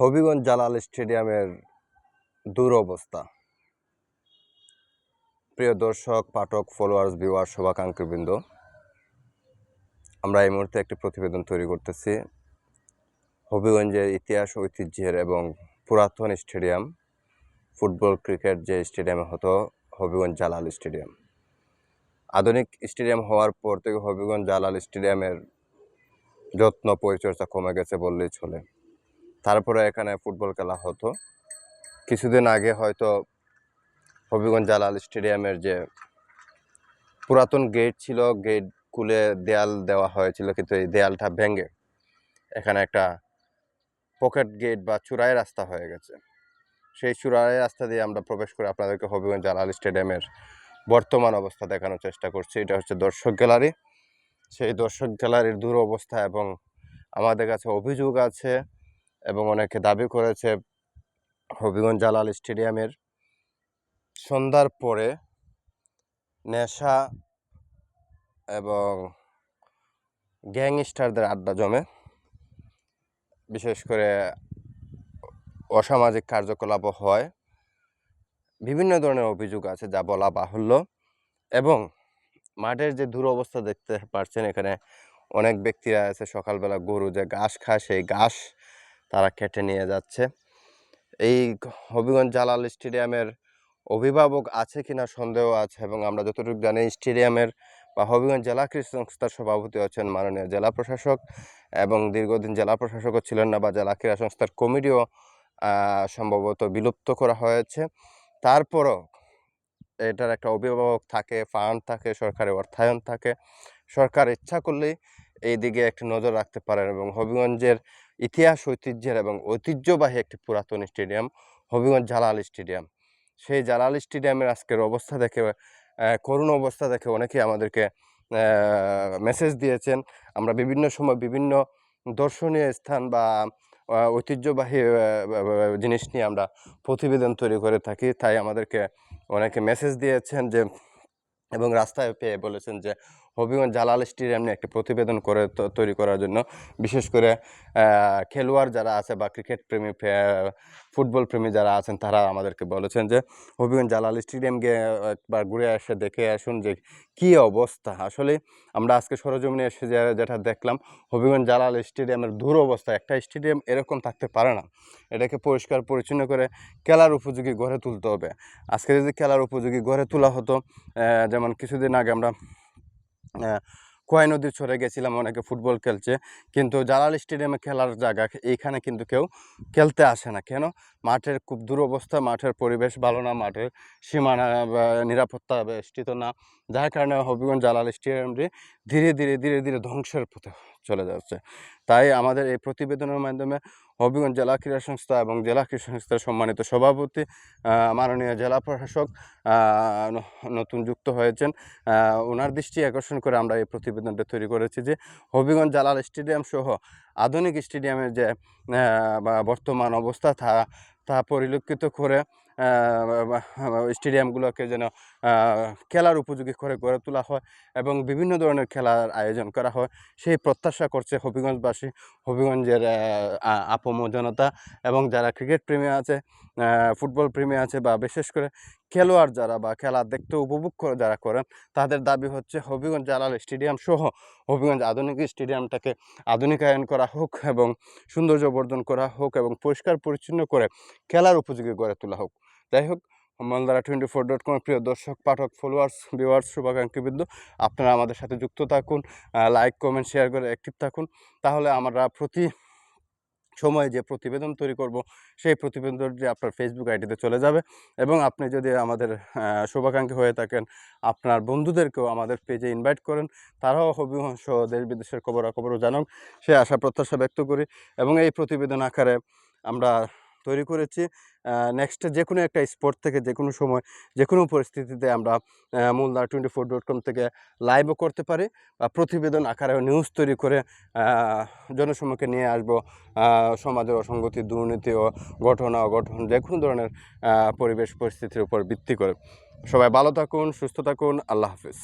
হবিগঞ্জ জালাল স্টেডিয়ামের দুরবস্থা। প্রিয় দর্শক, পাঠক ফলোয়ার্স ভিউয়ার শুভাকাঙ্ক্ষীবৃন্দ, আমরা এই মুহূর্তে একটি প্রতিবেদন তৈরি করতেছি। হবিগঞ্জের ইতিহাস, ঐতিহ্যের এবং পুরাতন স্টেডিয়াম, ফুটবল, ক্রিকেট যে স্টেডিয়ামে হতো, হবিগঞ্জ জালাল স্টেডিয়াম। আধুনিক স্টেডিয়াম হওয়ার পর থেকে হবিগঞ্জ জালাল স্টেডিয়ামের যত্ন, পরিচর্যা কমে গেছে বললেই চলে। তারপরে এখানে ফুটবল খেলা হতো। কিছুদিন আগে হয়তো হবিগঞ্জ জালাল স্টেডিয়ামের যে পুরাতন গেট ছিল, গেট খুলে দেয়াল দেওয়া হয়েছিল, কিন্তু এই দেয়ালটা ভেঙে এখানে একটা পকেট গেট বা চূড়াই রাস্তা হয়ে গেছে। সেই চূড়াই রাস্তা দিয়ে আমরা প্রবেশ করে আপনাদেরকে হবিগঞ্জ জালাল স্টেডিয়ামের বর্তমান অবস্থা দেখানোর চেষ্টা করছি। এটা হচ্ছে দর্শক গ্যালারি। সেই দর্শক গ্যালারির দুরবস্থা এবং আমাদের কাছে অভিযোগ আছে এবং অনেকে দাবি করেছে হবিগঞ্জ জালাল স্টেডিয়ামের সন্ধ্যার পরে নেশা এবং গ্যাংস্টারদের আড্ডা জমে। বিশেষ করে অসামাজিক কার্যকলাপ হয়। বিভিন্ন ধরনের অভিযোগ আছে যা বলা বাহুল্য এবং মাঠের যে দুরবস্থা দেখতে পাচ্ছেন এখানে অনেক ব্যক্তিরা আছে। সকালবেলা গরু যে ঘাস খায়, সেই ঘাস তারা কেটে নিয়ে যাচ্ছে। এই হবিগঞ্জ জালাল স্টেডিয়ামের অভিভাবক আছে কিনা সন্দেহ আছে এবং আমরা যতটুকু জানি স্টেডিয়ামের বা হবিগঞ্জ জেলা কৃষি সংস্থার সভাপতি হচ্ছেন মাননীয় জেলা প্রশাসক এবং দীর্ঘদিন জেলা প্রশাসকও ছিলেন না বা জেলা ক্রীড়া সংস্থার কমিটিও সম্ভবত বিলুপ্ত করা হয়েছে। তারপরও এটার একটা অভিভাবক থাকে, ফান্ড থাকে, সরকারি অর্থায়ন থাকে। সরকার ইচ্ছা করলেই এই দিকে একটি নজর রাখতে পারেন এবং হবিগঞ্জের ইতিহাস, ঐতিহ্যের এবং ঐতিহ্যবাহী একটি পুরাতন স্টেডিয়াম, হবিগঞ্জ জালাল স্টেডিয়াম। সেই জালাল স্টেডিয়ামের আজকের অবস্থা দেখে করুণ অবস্থা দেখে অনেকেই আমাদেরকে মেসেজ দিয়েছেন। আমরা বিভিন্ন সময় বিভিন্ন দর্শনীয় স্থান বা ঐতিহ্যবাহী জিনিস নিয়ে আমরা প্রতিবেদন তৈরি করে থাকি। তাই আমাদেরকে অনেকে মেসেজ দিয়েছেন যে, এবং রাস্তায় পেয়ে বলেছেন যে হবিগঞ্জ জালাল স্টেডিয়াম নিয়ে একটি প্রতিবেদন করে তৈরি করার জন্য। বিশেষ করে খেলোয়াড় যারা আছে বা ক্রিকেট প্রেমী ফুটবল প্রেমী যারা আছেন, তারা আমাদেরকে বলেছেন যে, হবিগঞ্জ জালাল স্টেডিয়াম গিয়ে একবার ঘুরে এসে দেখে আসুন যে কী অবস্থা। আসলে আমরা আজকে সরজমিনে এসে যেটা দেখলাম, হবিগঞ্জ জালাল স্টেডিয়ামের দূর অবস্থা একটা স্টেডিয়াম এরকম থাকতে পারে না। এটাকে পরিষ্কার পরিচ্ছন্ন করে খেলার উপযোগী গড়ে তুলতে হবে। আজকে যদি খেলার উপযোগী গড়ে তোলা হতো যেমন কিছুদিন আগে আমরা কোয়াই নদীর ছড়ে গেছিলাম, অনেকে ফুটবল খেলছে। কিন্তু জালাল স্টেডিয়ামে খেলার জায়গা এইখানে কিন্তু কেউ খেলতে আসে না। কেন? মাঠের খুব দুরবস্থা, মাঠের পরিবেশ ভালো না, মাঠের সীমানা নিরাপত্তা বেষ্টিত না। যার কারণে হবিগঞ্জ জালাল স্টেডিয়ামটি ধীরে ধীরে ধীরে ধীরে ধ্বংসের পথে। চলে যাচ্ছে। তাই আমাদের এই প্রতিবেদনের মাধ্যমে হবিগঞ্জ জেলা ক্রীড়া সংস্থা এবং জেলা ক্রীড়া সংস্থার সম্মানিত সভাপতি মাননীয় জেলা প্রশাসক নতুন যুক্ত হয়েছেন। ওনার দৃষ্টি আকর্ষণ করে আমরা এই প্রতিবেদনটা তৈরি করেছি যে, হবিগঞ্জ জালাল স্টেডিয়াম সহ আধুনিক স্টেডিয়ামের যে বর্তমান অবস্থা তা তা পরিলক্ষিত করে স্টেডিয়ামগুলোকে যেন খেলার উপযোগী করে গড়ে তোলা হয় এবং বিভিন্ন ধরনের খেলার আয়োজন করা হয়। সেই প্রত্যাশা করছে হবিগঞ্জবাসী, হবিগঞ্জের আপম জনতা এবং যারা ক্রিকেট প্রেমী আছে ফুটবল প্রেমী আছে বা বিশেষ করে খেলোয়াড় যারা বা খেলা দেখতে উপভোগ করে যারা করেন, তাদের দাবি হচ্ছে হবিগঞ্জ জালাল স্টেডিয়াম সহ হবিগঞ্জ আধুনিক স্টেডিয়ামটাকে আধুনিকায়ন করা হোক এবং সৌন্দর্য বর্ধন করা হোক এবং পরিষ্কার পরিচ্ছন্ন করে খেলার উপযোগী গড়ে তোলা হোক। যাই হোক, মালদারা টোয়েন্টি ফোর ডট কম প্রিয় দর্শক, পাঠক ফলোয়ার্স ভিউয়ার্স শুভাকাঙ্ক্ষীবৃন্দ, আপনারা আমাদের সাথে যুক্ত থাকুন লাইক কমেন্ট শেয়ার করে অ্যাক্টিভ থাকুন। তাহলে আমরা প্রতি সময়ে যে প্রতিবেদন তৈরি করব, সেই প্রতিবেদনটি আপনার ফেসবুক আইডিতে চলে যাবে এবং আপনি যদি আমাদের শুভাকাঙ্ক্ষী হয়ে থাকেন, আপনার বন্ধুদেরকেও আমাদের পেজে ইনভাইট করেন, তারাও হবিহংস দেশ বিদেশের খবরাখবরও জানুক। সে আশা, প্রত্যাশা ব্যক্ত করি এবং এই প্রতিবেদন আকারে আমরা তৈরি করেছি। নেক্সট যে কোনো একটা স্পোর্ট থেকে যে কোনো সময় যে কোনো পরিস্থিতিতে আমরা মুলদার টোয়েন্টি ফোর ডট কম থেকে লাইভও করতে পারি বা প্রতিবেদন আকারে নিউজ তৈরি করে আহ, জনসমক্ষে নিয়ে আসব। সমাজের অসঙ্গতি দুর্নীতি ও ঘটনা অঘটন যে কোনো ধরনের পরিবেশ পরিস্থিতির উপর ভিত্তি করে। সবাই ভালো থাকুন সুস্থ থাকুন আল্লাহ হাফিজ।